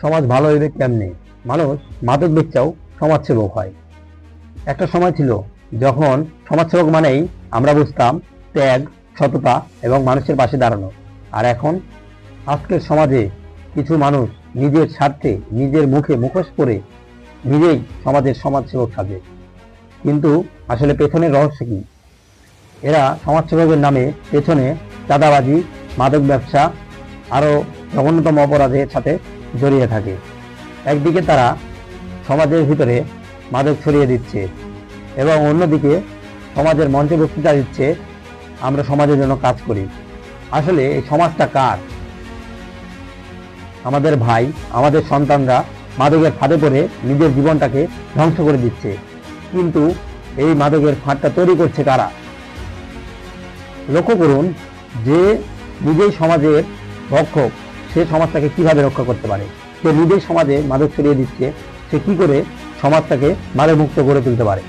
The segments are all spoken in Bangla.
সমাজ ভালো হইবে কেমনে? মানুষ মাদক বেচাও সমাজসেবক হয়। একটা সময় ছিল যখন সমাজসেবক মানেই আমরা বুঝতাম ত্যাগ, সততা এবং মানুষের পাশে দাঁড়ানো। আর এখন আজকের সমাজে কিছু মানুষ নিজের স্বার্থে, নিজের মুখে মুখোশ করে নিজেই সমাজের সমাজসেবক সাজে। কিন্তু আসলে পেছনের রহস্য কি? এরা সমাজসেবকের নামে পেছনে চাঁদাবাজি, মাদক ব্যবসা আরও জঘন্যতম অপরাধের সাথে জড়িয়ে থাকে। একদিকে তারা সমাজের ভিতরে মাদক ছড়িয়ে দিচ্ছে এবং অন্যদিকে সমাজের মঞ্চে বক্তৃতা দিচ্ছে, আমরা সমাজের জন্য কাজ করি। আসলে এই সমাজটা কার? আমাদের ভাই, আমাদের সন্তানরা মাদকের ফাঁদে পড়ে নিজের জীবনটাকে ধ্বংস করে দিচ্ছে। কিন্তু এই মাদকের ফাঁদটা তৈরি করছে কারা? লক্ষ্য করুন যে নিজেই সমাজের রক্ষক সে সমাজটাকে কীভাবে রক্ষা করতে পারে? সে নিজেই সমাজে মাদক ছড়িয়ে দিচ্ছে, সে কি করে সমাজটাকে মাদক মুক্ত করে তুলতে পারে?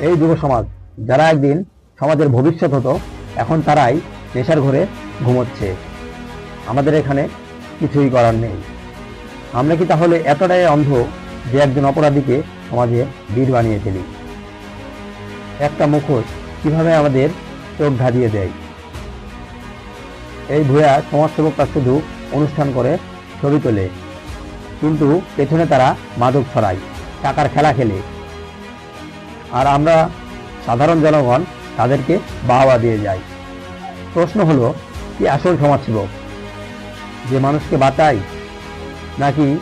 এই যুব সমাজ, যারা একদিন সমাজের ভবিষ্যৎ হতো, এখন তারাই নেশার ঘরে ঘুমোচ্ছে। আমাদের এখানে কিছুই করার নেই। আমরা কি তাহলে এতটাই অন্ধ যে একজন অপরাধীকে সমাজে বীর বানিয়ে ফেলি? একটা মুখোশ কীভাবে আমাদের চোখ ধাঁধিয়ে দেয়? এই ভূয়া সমাজসেবকরা শুধু অনুষ্ঠান করে ছবি তোলে। কিন্তু পেছনে তারা মাদক ছড়ায়, টাকার খেলা খেলে। আর আমরা সাধারণ জনগণ তাদেরকে বাহবা দিয়ে যাই। প্রশ্ন হলো, কি আসল সমাজসেবক যে মানুষকে বাঁচায়, নাকি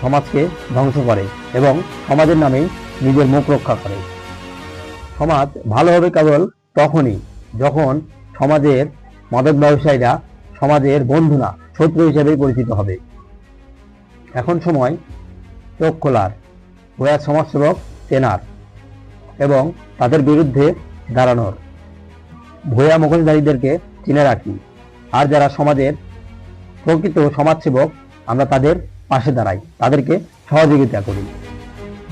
সমাজকে ধ্বংস করে এবং সমাজের নামেই নিজের মুখ রক্ষা করে? সমাজ ভালো হবে কেবল তখনই যখন সমাজের মাদক ব্যবসায়ীরা সমাজের বন্ধু না, শত্রু হিসেবেই পরিচিত হবে। এখন সময় চোখ খোলার গোয়া সমাজসেবক চেনার এবং তাদের বিরুদ্ধে দাঁড়ানোর। ভূয়া মুখোশধারীদেরকে চিনে রাখি। আর যারা সমাজের প্রকৃত সমাজসেবক, আমরা তাদের পাশে দাঁড়াই, তাদেরকে সহযোগিতা করি।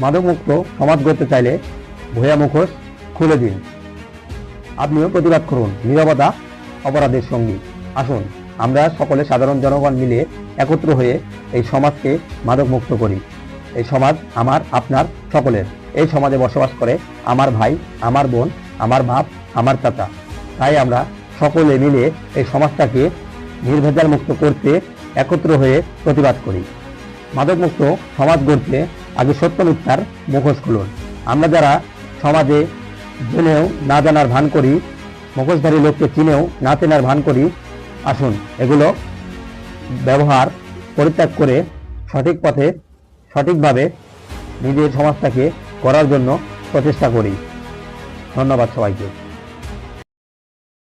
মাদকমুক্ত সমাজ গড়তে চাইলে ভূয়া মুখোশ খুলে দিন। আপনিও প্রতিবাদ করুন নিরবতা অপরাধের সঙ্গী। আসুন। আমরা সকলে সাধারণ জনগণ মিলে একত্র হয়ে এই সমাজকে মাদক মুক্ত করি। এই সমাজ আমার, আপনার, সকলের। এই সমাজে বসবাস করে আমার ভাই, আমার বোন, আমার বাপ, আমার চাচা। তাই আমরা সকলে মিলে এই সমাজটাকে নির্ভেজাল মুক্ত করতে একত্র হয়ে প্রতিবাদ করি। মাদক মুক্ত সমাজ গড়তে আগে সত্য মিথ্যার মুখোশ খুলুন। আমরা যারা সমাজে জেনেও না জানার ভান করি, মুখোশধারী লোককে চিনেও না চেনার ভান করি আসুন, এগুলো ব্যবহার, পরিত্যাগ করে সঠিক পথে, সঠিকভাবে নিজের সমাজটাকে করার জন্য প্রচেষ্টা করি। ধন্যবাদ সবাইকে।